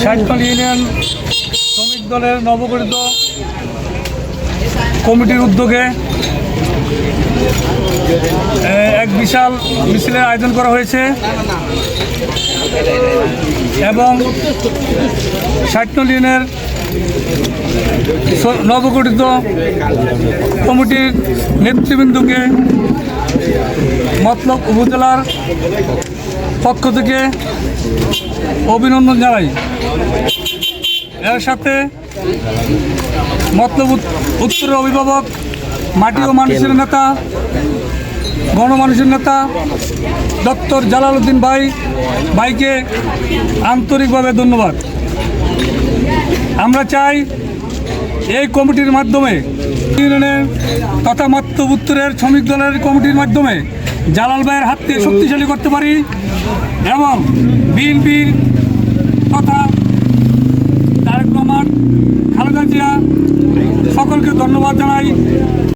ষাটপাল union শ্রমিক দলের নবগঠিত কমিটির উদ্যোগে এক বিশাল মিছিলের আয়োজন করা হয়েছে এবং ষাটনল ইউনিয়নের নবগঠিত কমিটির নেতৃবৃন্দকে মতলব উপজেলার পক্ষ থেকে অভিনন্দন জানাই। এর সাথে মতলব উত- উত্তরের অভিভাবক, মাটি ও মানুষের নেতা, গণমানুষের নেতা ডক্টর জালালউদ্দিন ভাই, ভাইকে আন্তরিকভাবে ধন্যবাদ। আমরা চাই এই কমিটির মাধ্যমে তথা মতলব উত্তরের শ্রমিক দলের কমিটির মাধ্যমে জালাল ভাইয়ের হাতকে শক্তিশালী করতে পারি এবং বিএনপির তথা তারেক রহমান, খালেদা জিয়া সকলকে ধন্যবাদ জানাই।